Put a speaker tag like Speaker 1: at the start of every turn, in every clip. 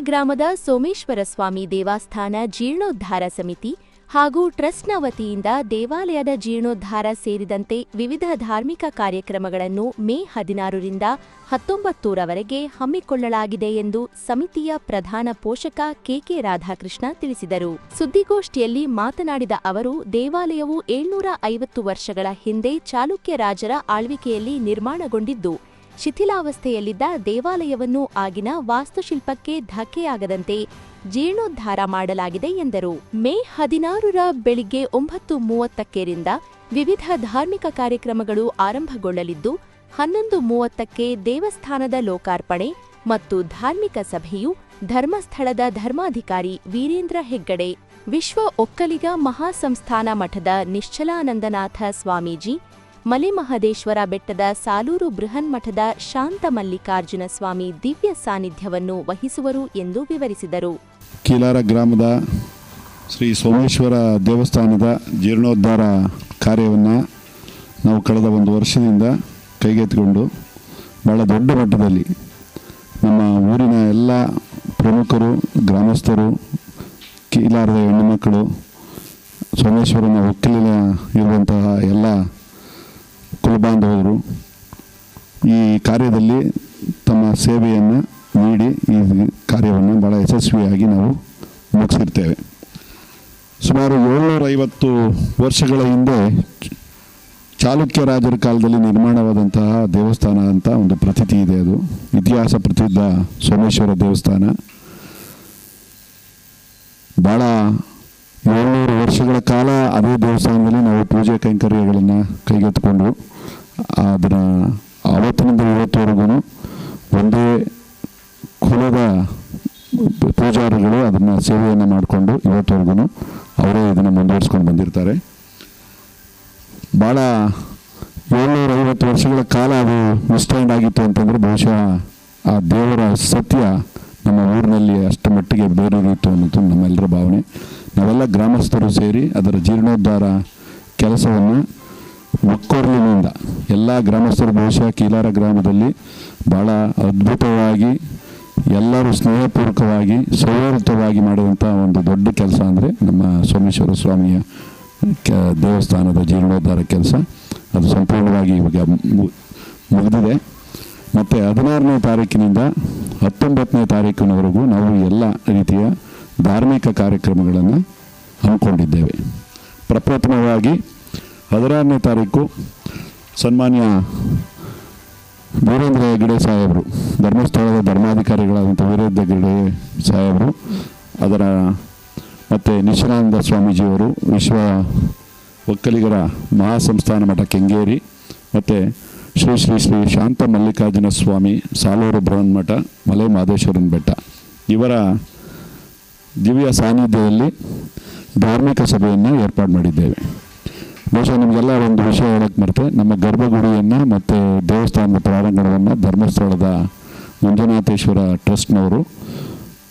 Speaker 1: ಗ್ರಾಮದ ಸೋಮೇಶ್ವರ ಸ್ವಾಮಿ ದೇವಸ್ಥಾನ ಜೀರ್ಣೋದ್ಧಾರ ಸಮಿತಿ ಹಾಗೂ ಟ್ರಸ್ಟ್ನ ವತಿಯಿಂದ ದೇವಾಲಯದ ಜೀರ್ಣೋದ್ಧಾರ ಸೇರಿದಂತೆ ವಿವಿಧ ಧಾರ್ಮಿಕ ಕಾರ್ಯಕ್ರಮಗಳನ್ನು ಮೇ ಹದಿನಾರರಿಂದ ಹತ್ತೊಂಬತ್ತೂರವರೆಗೆ ಹಮ್ಮಿಕೊಳ್ಳಲಾಗಿದೆ ಎಂದು ಸಮಿತಿಯ ಪ್ರಧಾನ ಪೋಷಕ ಕೆಕೆ ರಾಧಾಕೃಷ್ಣ ತಿಳಿಸಿದರು. ಸುದ್ದಿಗೋಷ್ಠಿಯಲ್ಲಿ ಮಾತನಾಡಿದ ಅವರು, ದೇವಾಲಯವು ಏಳ್ನೂರ ಐವತ್ತು ವರ್ಷಗಳ ಹಿಂದೆ ಚಾಲುಕ್ಯ ರಾಜರ ಆಳ್ವಿಕೆಯಲ್ಲಿ ನಿರ್ಮಾಣಗೊಂಡಿದ್ದು ಶಿಥಿಲಾವಸ್ಥೆಯಲ್ಲಿದ್ದ ದೇವಾಲಯವನ್ನು ಆಗಿನ ವಾಸ್ತುಶಿಲ್ಪಕ್ಕೆ ಧಕ್ಕೆಯಾಗದಂತೆ ಜೀರ್ಣೋದ್ಧಾರ ಮಾಡಲಾಗಿದೆ ಎಂದರು. ಮೇ ಹದಿನಾರರ ಬೆಳಿಗ್ಗೆ ಒಂಬತ್ತು ಮೂವತ್ತಕ್ಕೆರಿಂದ ವಿವಿಧ ಧಾರ್ಮಿಕ ಕಾರ್ಯಕ್ರಮಗಳು ಆರಂಭಗೊಳ್ಳಲಿದ್ದು, ಹನ್ನೊಂದು ಮೂವತ್ತಕ್ಕೆ ದೇವಸ್ಥಾನದ ಲೋಕಾರ್ಪಣೆ ಮತ್ತು ಧಾರ್ಮಿಕ ಸಭೆಯು ಧರ್ಮಸ್ಥಳದ ಧರ್ಮಾಧಿಕಾರಿ ವೀರೇಂದ್ರ ಹೆಗ್ಗಡೆ, ವಿಶ್ವ ಒಕ್ಕಲಿಗ ಮಹಾಸಂಸ್ಥಾನ ಮಠದ ನಿಶ್ಚಲಾನಂದನಾಥ ಸ್ವಾಮೀಜಿ ಮಲೆಮಹದೇಶ್ವರ ಬೆಟ್ಟದ ಸಾಲೂರು ಬೃಹನ್ಮಠದ ಶಾಂತ ಮಲ್ಲಿಕಾರ್ಜುನ ಸ್ವಾಮಿ ದಿವ್ಯ ಸಾನ್ನಿಧ್ಯವನ್ನು ವಹಿಸುವರು ಎಂದು ವಿವರಿಸಿದರು.
Speaker 2: ಕೀಲಾರ ಗ್ರಾಮದ ಶ್ರೀ ಸೋಮೇಶ್ವರ ದೇವಸ್ಥಾನದ ಜೀರ್ಣೋದ್ಧಾರ ಕಾರ್ಯವನ್ನು ನಾವು ಕಳೆದ ಒಂದು ವರ್ಷದಿಂದ ಕೈಗೆತ್ತಿಕೊಂಡು ಭಾಳ ದೊಡ್ಡ ಮಟ್ಟದಲ್ಲಿ ನಮ್ಮ ಊರಿನ ಎಲ್ಲ ಪ್ರಮುಖರು, ಗ್ರಾಮಸ್ಥರು, ಕೀಲಾರದ ಹೆಣ್ಣುಮಕ್ಕಳು ಸೋಮೇಶ್ವರನ ಒಕ್ಕಲಿನ ಇರುವಂತಹ ಎಲ್ಲ ಕುಲಬಾಂಧವರು ಈ ಕಾರ್ಯದಲ್ಲಿ ತಮ್ಮ ಸೇವೆಯನ್ನು ನೀಡಿ ಈ ಕಾರ್ಯವನ್ನು ಭಾಳ ಯಶಸ್ವಿಯಾಗಿ ನಾವು ಮುಗಿಸಿರ್ತೇವೆ. ಸುಮಾರು ಏಳ್ನೂರೈವತ್ತು ವರ್ಷಗಳ ಹಿಂದೆ ಚಾಲುಕ್ಯ ರಾಜರ ಕಾಲದಲ್ಲಿ ನಿರ್ಮಾಣವಾದಂತಹ ದೇವಸ್ಥಾನ ಅಂತ ಒಂದು ಪ್ರತೀತಿ ಇದೆ ಅದು. ಇತಿಹಾಸ ಪ್ರಸಿದ್ಧ ಸೋಮೇಶ್ವರ ದೇವಸ್ಥಾನ. ಭಾಳ ಏಳ್ನೂರು ವರ್ಷಗಳ ಕಾಲ ಅದೇ ದೇವಸ್ಥಾನದಲ್ಲಿ ನಾವು ಪೂಜೆ ಕೈಂಕರ್ಯಗಳನ್ನು ಕೈಗೆತ್ತಿಕೊಂಡು ಅದರ ಆವತ್ತಿನಿಂದ ಇವತ್ತುವರೆಗೂ ಒಂದೇ ಕುಲದ ಪೂಜಾರಿಗಳು ಅದನ್ನು ಸೇವೆಯನ್ನು ಮಾಡಿಕೊಂಡು ಇವತ್ತುವರೆಗೂ ಅವರೇ ಇದನ್ನು ಮುಂದುವರಿಸ್ಕೊಂಡು ಬಂದಿರ್ತಾರೆ. ಭಾಳ ಏಳ್ನೂರ ಐವತ್ತು ವರ್ಷಗಳ ಕಾಲ ಅದು ಮಿಸ್ಟ್ಯಾಂಡ್ ಆಗಿತ್ತು ಅಂತಂದರೆ ಬಹುಶಃ ಆ ದೇವರ ಸತ್ಯ ನಮ್ಮ ಊರಿನಲ್ಲಿ ಅಷ್ಟು ಮಟ್ಟಿಗೆ ಬೇರೂರಿತ್ತು ಅನ್ನೋದು ನಮ್ಮೆಲ್ಲರ ಭಾವನೆ. ನಾವೆಲ್ಲ ಗ್ರಾಮಸ್ಥರು ಸೇರಿ ಅದರ ಜೀರ್ಣೋದ್ಧಾರ ಕೆಲಸವನ್ನು ಒಕ್ಕೊರ್ಲಿನಿಂದ ಎಲ್ಲ ಗ್ರಾಮಸ್ಥರು ಬಹುಶಃ ಕೀಲಾರ ಗ್ರಾಮದಲ್ಲಿ ಭಾಳ ಅದ್ಭುತವಾಗಿ, ಎಲ್ಲರೂ ಸ್ನೇಹಪೂರ್ವಕವಾಗಿ, ಸೌಹಾರ್ದವಾಗಿ ಮಾಡಿದಂಥ ಒಂದು ದೊಡ್ಡ ಕೆಲಸ ಅಂದರೆ ನಮ್ಮ ಸೋಮೇಶ್ವರ ಸ್ವಾಮಿಯ ದೇವಸ್ಥಾನದ ಜೀರ್ಣೋದ್ಧಾರ ಕೆಲಸ. ಅದು ಸಂಪೂರ್ಣವಾಗಿ ಇವಾಗ ಮುಗಿದಿದೆ. ಮತ್ತು ಹದಿನಾರನೇ ತಾರೀಕಿನಿಂದ ಹತ್ತೊಂಬತ್ತನೇ ತಾರೀಕಿನವರೆಗೂ ನಾವು ಎಲ್ಲ ರೀತಿಯ ಧಾರ್ಮಿಕ ಕಾರ್ಯಕ್ರಮಗಳನ್ನು ಹಮ್ಮಿಕೊಂಡಿದ್ದೇವೆ. ಪ್ರಪ್ರಥಮವಾಗಿ ಹದಿನಾರನೇ ತಾರೀಕು ಸನ್ಮಾನ್ಯ ವೀರೇಂದ್ರ ಹೆಗ್ಗಡೆ ಸಾಹೇಬರು, ಧರ್ಮಸ್ಥಳದ ಧರ್ಮಾಧಿಕಾರಿಗಳಾದಂಥ ವೀರೇಂದ್ರ ಹೆಗ್ಗಡೆ ಸಾಹೇಬರು, ಅದರ ಮತ್ತು ನಿಶಾನಂದ ಸ್ವಾಮೀಜಿಯವರು, ವಿಶ್ವ ಒಕ್ಕಲಿಗರ ಮಹಾಸಂಸ್ಥಾನ ಮಠ ಕೆಂಗೇರಿ, ಮತ್ತು ಶ್ರೀ ಶ್ರೀ ಶ್ರೀ ಶಾಂತ ಮಲ್ಲಿಕಾರ್ಜುನ ಸ್ವಾಮಿ, ಸಾಲೂರು ಬೃಹನ್ಮಠ ಮಲೆ ಮಹದೇಶ್ವರನ ಬೆಟ್ಟ. ಇವರ ದಿವ್ಯ ಸಾನ್ನಿಧ್ಯದಲ್ಲಿ ಧಾರ್ಮಿಕ ಸಭೆಯನ್ನು ಏರ್ಪಾಡು ಮಾಡಿದ್ದೇವೆ. ಬಹುಶಃ ನಿಮಗೆಲ್ಲ ಒಂದು ವಿಷಯ ಹೇಳಕ್ಕೆ ಮರೆತೆ, ನಮ್ಮ ಗರ್ಭಗುಡಿಯನ್ನು ಮತ್ತು ದೇವಸ್ಥಾನದ ಪ್ರಾರಂಗಣವನ್ನು ಧರ್ಮಸ್ಥಳದ ಮಂಜುನಾಥೇಶ್ವರ ಟ್ರಸ್ಟ್ನವರು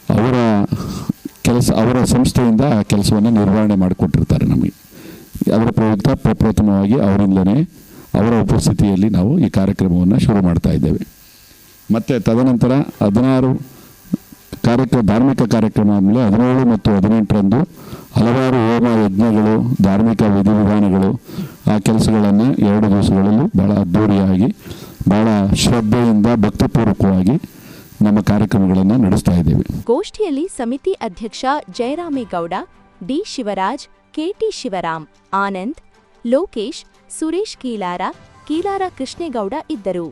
Speaker 2: ಅವರ ಕೆಲಸ, ಅವರ ಸಂಸ್ಥೆಯಿಂದ ಆ ಕೆಲಸವನ್ನು ನಿರ್ವಹಣೆ ಮಾಡಿಕೊಟ್ಟಿರ್ತಾರೆ ನಮಗೆ. ಅವರ ಪ್ರಯುಕ್ತ ಪ್ರಪ್ರಥಮವಾಗಿ ಅವರಿಂದಲೇ ಅವರ ಉಪಸ್ಥಿತಿಯಲ್ಲಿ ನಾವು ಈ ಕಾರ್ಯಕ್ರಮವನ್ನು ಶುರು ಮಾಡ್ತಾ ಇದ್ದೇವೆ. ಮತ್ತು ತದನಂತರ ಹದಿನಾರು ಕಾರ್ಯಕ್ರಮ ಧಾರ್ಮಿಕ ಕಾರ್ಯಕ್ರಮ ಆದಮೇಲೆ ಹದಿನೇಳು ಮತ್ತು ಹದಿನೆಂಟರಂದು ಹಲವಾರು ಹೋಮ ಯಜ್ಞಗಳು, ಧಾರ್ಮಿಕ ವಿಧಿವಿಧಾನಗಳು ಆ ಕೆಲಸಗಳನ್ನು ಎರಡು ದಿವಸಗಳಲ್ಲೂ ಭಾಳ ಅದ್ಧೂರಿಯಾಗಿ ಭಾಳ ಶ್ರದ್ಧೆಯಿಂದ, ಭಕ್ತಿಪೂರ್ವಕವಾಗಿ ನಮ್ಮ ಕಾರ್ಯಕ್ರಮಗಳನ್ನು ನಡೆಸ್ತಾ ಇದ್ದೇವೆ.
Speaker 1: ಗೋಷ್ಠಿಯಲ್ಲಿ ಸಮಿತಿ ಅಧ್ಯಕ್ಷ ಜಯರಾಮೇಗೌಡ, ಡಿ ಶಿವರಾಜ್, ಕೆಟಿ ಶಿವರಾಮ್, ಆನಂದ್, ಲೋಕೇಶ್, ಸುರೇಶ್ ಕೀಲಾರ ಕೀಲಾರ ಕೃಷ್ಣೇಗೌಡ ಇದ್ದರು.